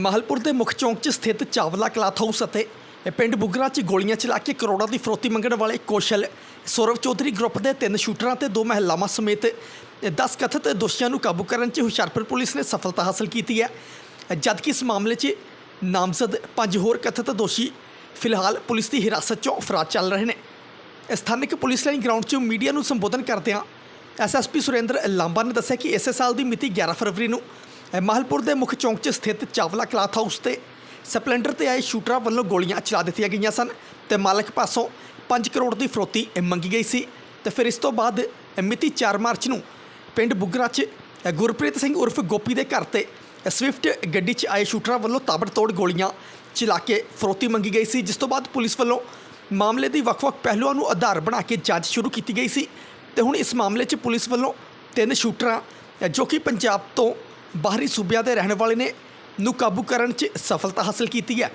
ਮਾਹਲਪੁਰ ਦੇ ਮੁੱਖ ਚੌਂਕ 'ਚ ਸਥਿਤ ਚਾਵਲਾ ਕਲਾਥ ਹਾਊਸ ਅਤੇ ਪਿੰਡ ਬੁਗਰਾ 'ਚ ਗੋਲੀਆਂ ਚਲਾ ਕੇ ਕਰੋੜਾਂ ਦੀ ਫਰੋਤੀ ਮੰਗਣ ਵਾਲੇ ਕੌਸ਼ਲ ਸੌਰਵ ਚੌਧਰੀ ਗਰੁੱਪ ਦੇ ਤਿੰਨ ਸ਼ੂਟਰਾਂ ਤੇ ਦੋ ਮਹਿਲਾਵਾਂ ਸਮੇਤ 10 ਕਥਿਤ ਦੋਸ਼ੀਆਂ ਨੂੰ ਕਾਬੂ ਕਰਨ 'ਚ ਹੁਸ਼ਿਆਰਪੁਰ ਪੁਲਿਸ ਨੇ ਸਫਲਤਾ ਹਾਸਲ ਕੀਤੀ ਹੈ। ਜਦਕਿ ਇਸ ਮਾਮਲੇ 'ਚ ਨਾਮਜ਼ਦ ਪੰਜ ਹੋਰ ਕਥਿਤ ਦੋਸ਼ੀ ਫਿਲਹਾਲ ਪੁਲਿਸ ਦੀ ਹਿਰਾਸਤ 'ਚੋਂ ਫਰਾਰ ਚੱਲ ਰਹੇ ਨੇ। ਸਥਾਨਕ ਪੁਲਿਸ ਲਾਈਨ ਗਰਾਊਂਡ 'ਚ ਮੀਡੀਆ ਨੂੰ ਸੰਬੋਧਨ ਕਰਦਿਆਂ ਐਸਐਸਪੀ ਸੁਰਿੰਦਰ ਲਾਂਬਾ ਨੇ ਦੱਸਿਆ ਕਿ ਇਸੇ ਸਾਲ ਦੀ ਮਿਤੀ 11 ਫਰਵਰੀ ਨੂੰ ਮਾਹਲਪੁਰ ਦੇ ਮੁੱਖ ਚੌਂਕ 'ਚ ਸਥਿਤ ਚਾਵਲਾ ਕਲਾਥ ਹਾਊਸ ਤੇ ਸਪਲੈਂਡਰ ਤੇ ਆਏ ਸ਼ੂਟਰਾਂ ਵੱਲੋਂ ਗੋਲੀਆਂ ਚਲਾ ਦਿੱਤੀਆਂ ਗਈਆਂ ਸਨ ਤੇ ਮਾਲਕ ਪਾਸੋਂ 5 ਕਰੋੜ ਦੀ ਫਰੋਤੀ ਮੰਗੀ ਗਈ ਸੀ ਤੇ ਫਿਰ ਇਸ ਤੋਂ ਬਾਅਦ ਮਿਤੀ 4 ਮਾਰਚ ਨੂੰ ਪਿੰਡ ਬੁੱਗਰਾ 'ਚ ਗੁਰਪ੍ਰੀਤ ਸਿੰਘ ਉਰਫ ਗੋਪੀ ਦੇ ਘਰ ਤੇ ਸਵਿਫਟ ਗੱਡੀ 'ਚ ਆਏ ਸ਼ੂਟਰਾਂ ਵੱਲੋਂ ਤਾਬੜਤੋੜ ਗੋਲੀਆਂ ਚਲਾ ਕੇ ਫਰੋਤੀ ਮੰਗੀ ਗਈ ਸੀ, ਜਿਸ ਤੋਂ ਬਾਅਦ ਪੁਲਿਸ ਵੱਲੋਂ ਮਾਮਲੇ ਦੀ ਵੱਖ-ਵੱਖ ਪਹਿਲੂਆਂ ਨੂੰ ਆਧਾਰ ਬਣਾ ਕੇ ਜਾਂਚ ਸ਼ੁਰੂ ਕੀਤੀ ਗਈ ਸੀ ਤੇ ਹੁਣ ਇਸ ਮਾਮਲੇ 'ਚ ਪੁਲਿਸ ਵੱਲੋਂ ਤਿੰਨ ਸ਼ੂਟਰਾਂ, ਜੋ ਕਿ ਪੰਜਾਬ ਤੋਂ ਬਾਹਰੀ ਸੂਬਿਆਂ ਦੇ ਰਹਿਣ ਵਾਲੇ ਨੇ ਨੂੰ ਕਾਬੂ ਕਰਨ 'ਚ ਸਫਲਤਾ ਹਾਸਲ ਕੀਤੀ ਹੈ।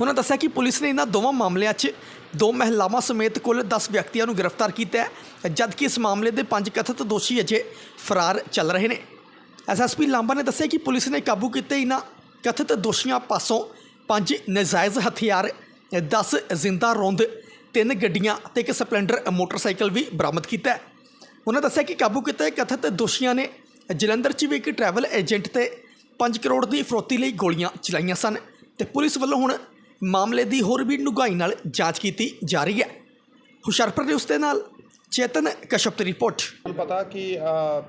ਉਹਨਾਂ ਦੱਸਿਆ ਕਿ ਪੁਲਿਸ ਨੇ ਇਹਨਾਂ ਦੋਵਾਂ ਮਾਮਲਿਆਂ 'ਚ ਦੋ ਮਹਿਲਾਵਾਂ ਸਮੇਤ ਕੁੱਲ 10 ਵਿਅਕਤੀਆਂ ਨੂੰ ਗ੍ਰਿਫਤਾਰ ਕੀਤਾ ਹੈ, ਜਦਕਿ ਇਸ ਮਾਮਲੇ ਦੇ ਪੰਜ ਕਥਿਤ ਦੋਸ਼ੀ ਅਜੇ ਫਰਾਰ ਚੱਲ ਰਹੇ ਨੇ। ਐਸਐਸਪੀ ਲਾਂਬਾ ਨੇ ਦੱਸਿਆ ਕਿ ਪੁਲਿਸ ਨੇ ਕਾਬੂ ਕੀਤੇ ਇਹਨਾਂ ਕਥਿਤ ਦੋਸ਼ੀਆਂ ਪਾਸੋਂ ਪੰਜ ਨਜਾਇਜ਼ ਹਥਿਆਰ 10 ਜ਼ਿੰਦਾ ਰੋਂਦ, ਤਿੰਨ ਗੱਡੀਆਂ ਤੇ ਇੱਕ ਸਪਲੈਂਡਰ ਮੋਟਰਸਾਈਕਲ ਵੀ ਬਰਾਮਦ ਕੀਤਾ ਹੈ। ਉਹਨਾਂ ਦੱਸਿਆ ਕਿ ਕਾਬੂ ਕੀਤੇ ਕਥਿਤ ਦੋਸ਼ੀਆਂ ਨੇ ਜਲੰਧਰ 'ਚ ਵੀ ਇੱਕ ਟਰੈਵਲ ਏਜੰਟ ਤੇ 5 ਕਰੋੜ ਦੀ ਫਰੋਤੀ ਲਈ ਗੋਲੀਆਂ ਚਲਾਈਆਂ ਸਨ ਤੇ ਪੁਲਿਸ ਵੱਲੋਂ ਹੁਣ ਮਾਮਲੇ ਦੀ ਹੋਰ ਵੀ ਡੂੰਘਾਈ ਨਾਲ ਜਾਂਚ ਕੀਤੀ ਜਾ ਰਹੀ ਹੈ। ਹੁਸ਼ਿਆਰਪੁਰ ਨਿਊਜ਼ ਦੇ ਨਾਲ ਚੇਤਨ ਕਸ਼ਪ ਦੀ ਰਿਪੋਰਟ। ਤੁਹਾਨੂੰ ਪਤਾ ਕਿ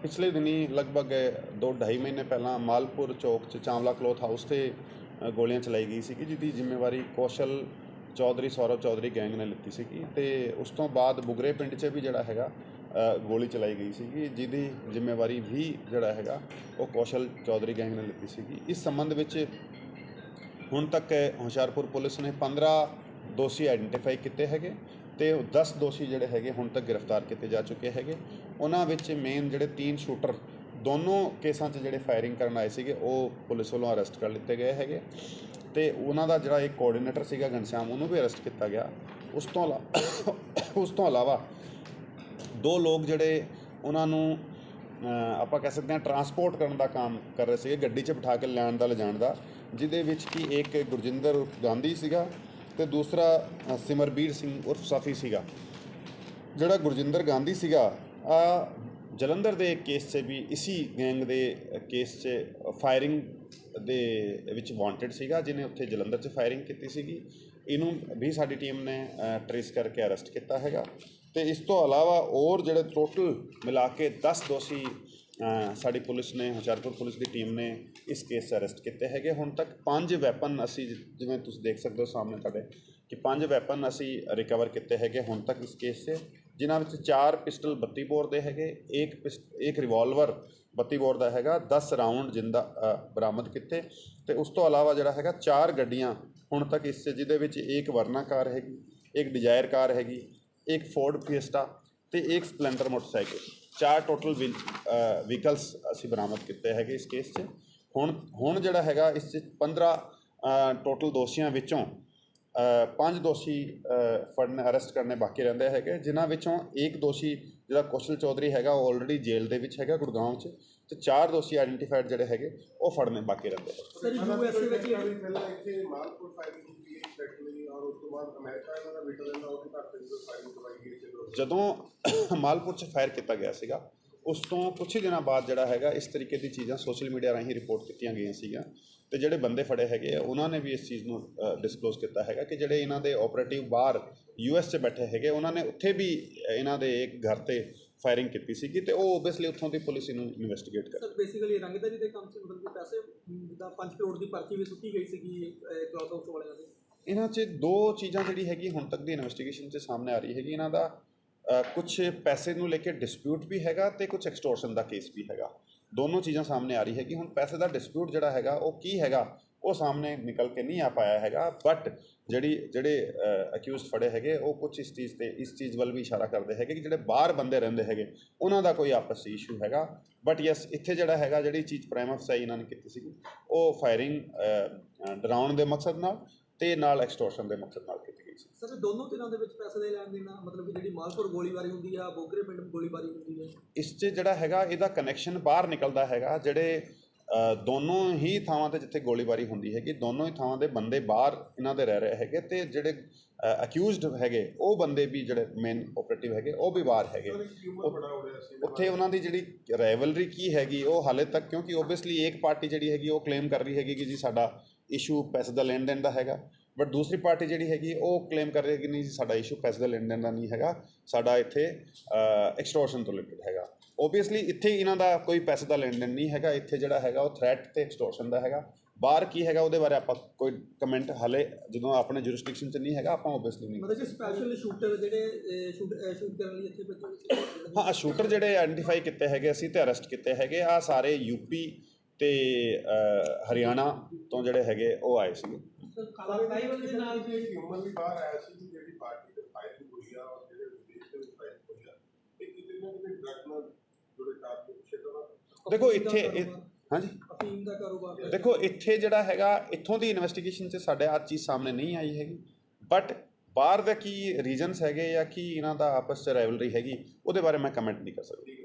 ਪਿਛਲੇ ਦਿਨੀ ਲਗਭਗ 2.5 ਮਹੀਨੇ ਪਹਿਲਾਂ ਮਾਲਪੁਰ ਚੌਕ 'ਚ ਚਾਵਲਾ ਕਲੋਥ ਹਾਊਸ ਤੇ ਗੋਲੀਆਂ ਚਲਾਈ ਗਈ ਸੀਗੀ, ਜਿਹਦੀ ਜ਼ਿੰਮੇਵਾਰੀ ਕੌਸ਼ਲ ਚੌਧਰੀ, ਸੌਰਵ ਚੌਧਰੀ ਗੈਂਗ ਨੇ ਲਿੱਤੀ ਸੀਗੀ ਤੇ ਉਸ ਤੋਂ ਬਾਅਦ ਬੁਗਰੇ ਪਿੰਡ 'ਚ ਵੀ ਜਿਹੜਾ ਹੈਗਾ ਗੋਲੀ ਚਲਾਈ ਗਈ ਸੀਗੀ, ਜਿਹਦੀ ਜ਼ਿੰਮੇਵਾਰੀ ਵੀ ਜਿਹੜਾ ਹੈਗਾ, ਉਹ ਕੌਸ਼ਲ ਚੌਧਰੀ ਗੈਂਗ ਨੇ ਲਿੱਤੀ ਸੀਗੀ। ਇਸ ਸੰਬੰਧ ਵਿੱਚ ਹੁਣ ਤੱਕ ਹੁਸ਼ਿਆਰਪੁਰ ਪੁਲਿਸ ਨੇ 15 ਦੋਸ਼ੀ ਆਇਡੈਂਟੀਫਾਈ ਕੀਤੇ ਹੈਗੇ ਤੇ 10 ਦੋਸ਼ੀ ਜਿਹੜੇ ਹੈਗੇ ਹੁਣ ਤੱਕ ਗ੍ਰਿਫਤਾਰ ਕੀਤੇ ਜਾ ਚੁੱਕੇ ਹੈਗੇ। ਉਹਨਾਂ ਵਿੱਚ ਮੇਨ ਜਿਹੜੇ ਤਿੰਨ ਸ਼ੂਟਰ ਦੋਨੋਂ ਕੇਸਾਂ 'ਚ ਜਿਹੜੇ ਫਾਇਰਿੰਗ ਕਰਨ ਆਏ ਸੀਗੇ, ਉਹ ਪੁਲਿਸ ਵੱਲੋਂ ਅਰੈਸਟ ਕਰ ਲਿੱਤੇ ਗਏ ਹੈਗੇ। ਤੇ ਉਹਨਾਂ ਦਾ ਜਿਹੜਾ ਇੱਕ ਕੋਆਰਡੀਨੇਟਰ ਸੀਗਾ, ਘਨਸ਼ਿਆਮ, ਉਹਨੂੰ ਵੀ ਅਰੈਸਟ ਕੀਤਾ ਗਿਆ। ਉਸ ਤੋਂ ਇਲਾ ਉਸ ਤੋਂ ਇਲਾਵਾ ਦੋ ਲੋਕ ਜਿਹੜੇ ਉਹਨਾਂ ਨੂੰ ਆਪਾਂ ਕਹਿ ਸਕਦੇ ਹਾਂ ਟਰਾਂਸਪੋਰਟ ਕਰਨ ਦਾ ਕੰਮ ਕਰ ਰਹੇ ਸੀਗੇ, ਗੱਡੀ 'ਚ ਬਿਠਾ ਕੇ ਲੈਣ ਦਾ, ਲਿਜਾਣ ਦਾ, ਜਿਹਦੇ ਵਿੱਚ ਕਿ ਇੱਕ ਗੁਰਜਿੰਦਰ ਉਰਫ ਗਾਂਧੀ ਸੀਗਾ ਤੇ ਦੂਸਰਾ ਸਿਮਰਬੀਰ ਸਿੰਘ ਉਰਫ ਸਫੀ ਸੀਗਾ। ਜਿਹੜਾ ਗੁਰਜਿੰਦਰ ਗਾਂਧੀ ਸੀਗਾ, ਆ ਜਲੰਧਰ ਦੇ ਕੇਸ 'ਚ ਵੀ ਇਸੀ ਗੈਂਗ ਦੇ ਕੇਸ 'ਚ ਫਾਇਰਿੰਗ ਦੇ ਵਿੱਚ ਵਾਂਟਡ ਸੀਗਾ, ਜਿਹਨੇ ਉੱਥੇ ਜਲੰਧਰ 'ਚ ਫਾਇਰਿੰਗ ਕੀਤੀ ਸੀਗੀ। ਇਹਨੂੰ ਵੀ ਸਾਡੀ ਟੀਮ ਨੇ ਟਰੇਸ ਕਰਕੇ ਅਰੈਸਟ ਕੀਤਾ ਹੈਗਾ। ਤੇ ਇਸ ਤੋਂ ਇਲਾਵਾ ਹੋਰ ਜਿਹੜੇ ਟੋਟਲ ਮਿਲਾ ਕੇ 10 ਦੋਸ਼ੀ ਸਾਡੀ ਪੁਲਿਸ ਨੇ, ਹੁਸ਼ਿਆਰਪੁਰ ਪੁਲਿਸ ਦੀ ਟੀਮ ਨੇ ਇਸ ਕੇਸ 'ਚ ਅਰੈਸਟ ਕੀਤੇ ਹੈਗੇ। ਹੁਣ ਤੱਕ ਪੰਜ ਵੈਪਨ ਅਸੀਂ ਜਿਵੇਂ ਤੁਸੀਂ ਦੇਖ ਸਕਦੇ ਹੋ ਸਾਹਮਣੇ ਤੁਹਾਡੇ, ਕਿ ਪੰਜ ਵੈਪਨ ਅਸੀਂ ਰਿਕਵਰ ਕੀਤੇ ਹੈਗੇ ਹੁਣ ਤੱਕ ਇਸ ਕੇਸ 'ਚ, ਜਿਨ੍ਹਾਂ ਵਿੱਚ ਚਾਰ ਪਿਸਟਲ 32 ਬੋਰ ਦੇ ਹੈਗੇ, ਇੱਕ ਪਿਸ- ਇੱਕ ਰਿਵਾਲਵਰ 32 ਬੋਰ ਦਾ ਹੈਗਾ 10 ਰਾਉਂਡ ਜਿੰਦਾ ਬਰਾਮਦ ਕੀਤੇ। ਤੇ ਉਸ ਤੋਂ ਇਲਾਵਾ ਜਿਹੜਾ ਹੈਗਾ, ਚਾਰ ਗੱਡੀਆਂ ਹੁਣ ਤੱਕ ਇਸ 'ਚ, ਜਿਹਦੇ ਵਿੱਚ ਇੱਕ ਵਰਨਾ ਕਾਰ ਹੈਗੀ, ਇੱਕ ਡਿਜ਼ਾਇਰ ਕਾਰ ਹੈਗੀ ਇੱਕ ਫੋਰਡ ਫਿਏਸਟਾ ਤੇ ਇੱਕ ਸਪਲੈਂਡਰ ਮੋਟਰਸਾਈਕਲ ਚਾਰ ਟੋਟਲ ਵਹੀਕਲਸ ਅਸੀਂ ਬਰਾਮਦ ਕੀਤੇ ਹੈਗੇ ਇਸ ਕੇਸ 'ਚ। ਹੁਣ ਹੁਣ ਜਿਹੜਾ ਹੈਗਾ ਇਸ 'ਚ 15 ਟੋਟਲ ਦੋਸ਼ੀਆਂ ਵਿੱਚੋਂ ਪੰਜ ਦੋਸ਼ੀ ਫੜਨ ਅਰੈਸਟ ਕਰਨੇ ਬਾਕੀ ਰਹਿੰਦੇ ਹੈਗੇ। ਜਿਨ੍ਹਾਂ ਵਿੱਚੋਂ ਇੱਕ ਦੋਸ਼ੀ ਜਿਹੜਾ ਕੌਸ਼ਲ ਚੌਧਰੀ ਹੈਗਾ ਉਹ ਆਲਰੇਡੀ ਜੇਲ੍ਹ ਦੇ ਵਿੱਚ ਹੈਗਾ ਗੁੜਗਾਉਂ 'ਚ। ਤੇ ਚਾਰ ਦੋਸ਼ੀ ਆਇਡੈਂਟੀਫਾਈਡ ਜਿਹੜੇ ਹੈਗੇ ਉਹ ਫੜਨੇ ਬਾਕੀ ਰਹਿੰਦੇ ਸਰ ਯੂਐਸਏ ਵਿੱਚ ਵੀ ਪਹਿਲਾਂ ਇੱਥੇ ਮਾਲਪੁਰ ਫਾਇਰਿੰਗ ਕੀਤੀ ਹੈ ਫੈਕਟਰੀ ਔਰ ਉਸ ਤੋਂ ਬਾਅਦ ਅਮਰੀਕਾ ਦਾ ਬੇਟਾ ਰਹਿੰਦਾ ਉਹਦੇ ਘਰ ਤੇ ਜਦੋਂ ਫਾਇਰਿੰਗ ਕਰਵਾਈ ਗਈ ਸੀ ਜਦੋਂ ਮਾਲਪੁਰ 'ਚ ਫਾਇਰ ਕੀਤਾ ਗਿਆ ਸੀਗਾ ਉਸ ਤੋਂ ਕੁਝ ਹੀ ਦਿਨਾਂ ਬਾਅਦ ਜਿਹੜਾ ਹੈਗਾ ਇਸ ਤਰੀਕੇ ਦੀ ਚੀਜ਼ਾਂ ਸੋਸ਼ਲ ਮੀਡੀਆ ਰਾਹੀਂ ਰਿਪੋਰਟ ਕੀਤੀਆਂ ਗਈਆਂ ਸੀਗੀਆਂ। ਤੇ ਜਿਹੜੇ ਬੰਦੇ ਫੜੇ ਹੈਗੇ ਆ ਉਹਨਾਂ ਨੇ ਵੀ ਇਸ ਚੀਜ਼ ਨੂੰ ਡਿਸਕਲੋਜ਼ ਕੀਤਾ ਹੈਗਾ ਕਿ ਜਿਹੜੇ ਇਹਨਾਂ ਦੇ ਆਪਰੇਟਿਵ ਬਾਹਰ ਯੂਐਸ 'ਚ ਬੈਠੇ ਹੈਗੇ ਉਹਨਾਂ ਨੇ ਉੱਥੇ ਵੀ ਇਹਨਾਂ ਦੇ ਇੱਕ ਘਰ ਤੇ ਫਾਇਰਿੰਗ ਕੀਤੀ ਸੀਗੀ ਤੇ ਉਹ ਓਬਵੀਅਸਲੀ ਉੱਥੋਂ ਦੀ ਪੁਲਿਸ ਇਹਨੂੰ ਇਨਵੈਸਟੀਗੇਟ ਕਰ ਸਰ ਬੇਸਿਕਲੀ ਰੰਗਦਾਰੀ ਦੇ ਕੰਮ 'ਚ ਮਤਲਬ ਕਿ ਪੈਸੇ ਜਿੱਦਾਂ 5 ਕਰੋੜ ਦੀ ਪਰਚੀ ਵੀ ਸੁੱਟੀ ਗਈ ਸੀਗੀ ਕਲਾਥ ਹਾਊਸ ਵਾਲਿਆਂ ਦੇ। ਇਹਨਾਂ 'ਚ ਦੋ ਚੀਜ਼ਾਂ ਜਿਹੜੀ ਹੈਗੀ ਹੁਣ ਤੱਕ ਦੀ ਇਨਵੈਸਟੀਗੇਸ਼ਨ 'ਚ ਸਾਹਮਣੇ ਆ ਰਹੀ ਹੈਗੀ ਇਹਨਾਂ ਦਾ ਕੁਝ ਪੈਸੇ ਨੂੰ ਲੈ ਕੇ ਡਿਸਪਿਊਟ ਵੀ ਹੈਗਾ ਤੇ ਕੁਝ ਐਕਸਟੋਰਸ਼ਨ ਦਾ ਕੇਸ ਵੀ ਹੈਗਾ। ਦੋਨੋਂ ਚੀਜ਼ਾਂ ਸਾਹਮਣੇ ਆ ਰਹੀ ਹੈਗੀ। ਹੁਣ ਪੈਸੇ ਦਾ ਡਿਸਪਿਊਟ ਜਿਹੜਾ ਹੈਗਾ, ਉਹ ਕੀ ਹੈਗਾ, ਉਹ ਸਾਹਮਣੇ ਨਿਕਲ ਕੇ ਨਹੀਂ ਆ ਪਾਇਆ ਹੈਗਾ। ਬਟ ਜਿਹੜੀ, ਜਿਹੜੇ ਅਕਿਊਜ਼ਡ ਫੜੇ ਹੈਗੇ, ਉਹ ਕੁਝ ਇਸ ਚੀਜ਼ ਤੇ, ਇਸ ਚੀਜ਼ ਵੱਲ ਵੀ ਇਸ਼ਾਰਾ ਕਰਦੇ ਹੈਗੇ ਕਿ ਜਿਹੜੇ ਬਾਹਰ ਬੰਦੇ ਰਹਿੰਦੇ ਹੈਗੇ, ਉਹਨਾਂ ਦਾ ਕੋਈ ਆਪਸੀ ਇਸ਼ੂ ਹੈਗਾ। ਬਟ ਯੈਸ ਇੱਥੇ ਜਿਹੜਾ ਹੈਗਾ, ਜਿਹੜੀ ਚੀਜ਼ ਪ੍ਰਾਈਮ ਅਫਸਾਈ ਇਹਨਾਂ ਨੇ ਕੀਤੀ ਸੀਗੀ, ਉਹ ਫਾਇਰਿੰਗ ਡਰਾਉਣ ਦੇ ਮਕਸਦ ਨਾਲ ਤੇ ਨਾਲ ਐਕਸਟੋਰਸ਼ਨ ਦੇ ਮਕਸਦ ਨਾਲ। ਗਈ ਸੀ ਸਰ ਦੋਨੋਂ ਧਿਰਾਂ ਦੇ ਵਿੱਚ ਪੈਸੇ ਦੇ ਲੈਣ ਦੇਣਾ ਮਤਲਬ ਕਿ ਜਿਹੜੀ ਮਾਲਪੁਰ ਗੋਲੀਬਾਰੀ ਹੁੰਦੀ ਆ ਬੋਗਰੇ ਪਿੰਡ ਗੋਲੀਬਾਰੀ ਹੁੰਦੀ ਹੈ ਇਸ 'ਚ ਜਿਹੜਾ ਹੈਗਾ ਇਹਦਾ ਕਨੈਕਸ਼ਨ ਬਾਹਰ ਨਿਕਲਦਾ ਹੈਗਾ ਜਿਹੜੇ ਅ, ਦੋਨੋਂ ਹੀ ਥਾਵਾਂ ਤੇ ਜਿੱਥੇ ਗੋਲੀਬਾਰੀ ਹੁੰਦੀ ਹੈਗੀ ਦੋਨੋਂ ਹੀ ਥਾਵਾਂ ਦੇ ਬੰਦੇ ਬਾਹਰ ਇਹਨਾਂ ਦੇ ਰਹਿ ਰਹੇ ਹੈਗੇ ਤੇ ਜਿਹੜੇ ਅਕਿਊਜ਼ਡ ਹੈਗੇ ਉਹ ਬੰਦੇ ਵੀ ਜਿਹੜੇ ਮੇਨ ਆਪਰੇਟਿਵ ਹੈਗੇ ਉਹ ਵੀ ਬਾਹਰ ਹੈਗੇ। ਉੱਥੇ ਉਹਨਾਂ ਦੀ ਜਿਹੜੀ ਰਾਈਵਲਰੀ ਕੀ ਹੈਗੀ ਉਹ ਹਾਲੇ ਤੱਕ ਕਿਉਂਕਿ ਓਬਵੀਅਸਲੀ ਇੱਕ ਪਾਰਟੀ ਜਿਹੜੀ ਹੈਗੀ ਉਹ ਕਲੇਮ ਕਰ ਰਹੀ ਹੈਗੀ ਕਿ ਜੀ ਸਾਡਾ ਇਸ਼ੂ ਪੈਸੇ ਦਾ ਲੈਣ ਦੇਣ ਦਾ ਹੈਗਾ। ਬਟ ਦੂਸਰੀ ਪਾਰਟੀ ਜਿਹੜੀ ਹੈਗੀ ਉਹ ਕਲੇਮ ਕਰ ਰਹੀ ਹੈ ਕਿ ਨਹੀਂ ਜੀ ਸਾਡਾ ਇਸ਼ੂ ਪੈਸੇ ਦਾ ਲੈਣ ਦੇਣ ਦਾ ਨਹੀਂ ਹੈਗਾ। ਸਾਡਾ ਇੱਥੇ ਐਕਸਟੋਰਸ਼ਨ ਤੋਂ ਰਿਲੇਟਡ ਹੈਗਾ। ਓਬਵੀਅਸਲੀ ਇੱਥੇ ਇਹਨਾਂ ਦਾ ਕੋਈ ਪੈਸੇ ਦਾ ਲੈਣ ਦੇਣ ਨਹੀਂ ਹੈਗਾ। ਇੱਥੇ ਜਿਹੜਾ ਹੈਗਾ ਉਹ ਥ੍ਰੈਟ ਤੇ ਐਕਸਟੋਰਸ਼ਨ ਦਾ ਹੈਗਾ। ਬਾਹਰ ਕੀ ਹੈਗਾ ਉਹਦੇ ਬਾਰੇ ਆਪਾਂ ਕੋਈ ਕਮੈਂਟ ਹਾਲੇ ਜਦੋਂ ਆਪਣੇ ਜੁਰਿਸਡਿਕਸ਼ਨ 'ਚ ਨਹੀਂ ਹੈਗਾ ਆਪਾਂ ਓਬਵੀਅਸਲੀ ਨਹੀਂ ਮਤਲਬ ਕਿ ਸਪੈਸ਼ਲ ਸ਼ੂਟਰ ਜਿਹੜੇ ਸ਼ੂਟ ਸ਼ੂਟ ਕਰਨ ਲਈ ਇੱਥੇ ਬੱਚੇ ਹਾਂ ਸ਼ੂਟਰ ਜਿਹੜੇ ਆਇਡੈਂਟੀਫਾਈ ਕੀਤੇ ਹੈਗੇ ਅਸੀਂ ਤੇ ਅਰੈਸਟ ਕੀਤੇ ਹੈਗੇ। ਆ ਸਾਰੇ ਯੂਪੀ ਤੇ ਹਰਿਆਣਾ ਤੋਂ ਜਿਹੜੇ ਹੈਗੇ ਉਹ ਆਏ ਸੀਗੇ। ਕਾਲਾਬਾਈ ਦੇ ਨਾਲ ਵੀ ਇੱਕ ਹਿਊਮਨ ਵੀ ਬਾਹਰ ਆਇਆ ਸੀ ਕਿ ਜਿਹੜੀ ਪਾਰਟੀ ਤੇ ਫਾਇਰਿੰਗ ਹੋਈ ਆ ਔਰ ਜਿਹੜੇ ਵਿਦੇਸ਼ ਦੇ ਵਿੱਚ ਫਾਇਰਿੰਗ ਹੋਈ ਆ ਇਹ ਕਿਤੇ ਨਾ ਕਿਤੇ ਡਰਗ ਨਾਲ ਜੁੜੇ ਕਾਰਨ ਪਿੱਛੇ ਤੋਂ ਦੇਖੋ ਇੱਥੇ ਹਾਂਜੀ। ਅਫੀਮ ਦਾ ਕਾਰੋਬਾਰ। ਦੇਖੋ ਇੱਥੇ ਜਿਹੜਾ ਹੈਗਾ ਇੱਥੋਂ ਦੀ ਇਨਵੈਸਟੀਗੇਸ਼ਨ 'ਚ ਸਾਡੇ ਆ ਚੀਜ਼ ਸਾਹਮਣੇ ਨਹੀਂ ਆਈ ਹੈਗੀ। ਬਟ ਬਾਹਰ ਦਾ ਕੀ ਰੀਜਨਸ ਹੈਗੇ ਜਾਂ ਕੀ ਇਹਨਾਂ ਦਾ ਆਪਸ 'ਚ ਰਾਈਵਲਰੀ ਹੈਗੀ ਉਹਦੇ ਬਾਰੇ ਮੈਂ ਕਮੈਂਟ ਨਹੀਂ ਕਰ ਸਕਦਾ।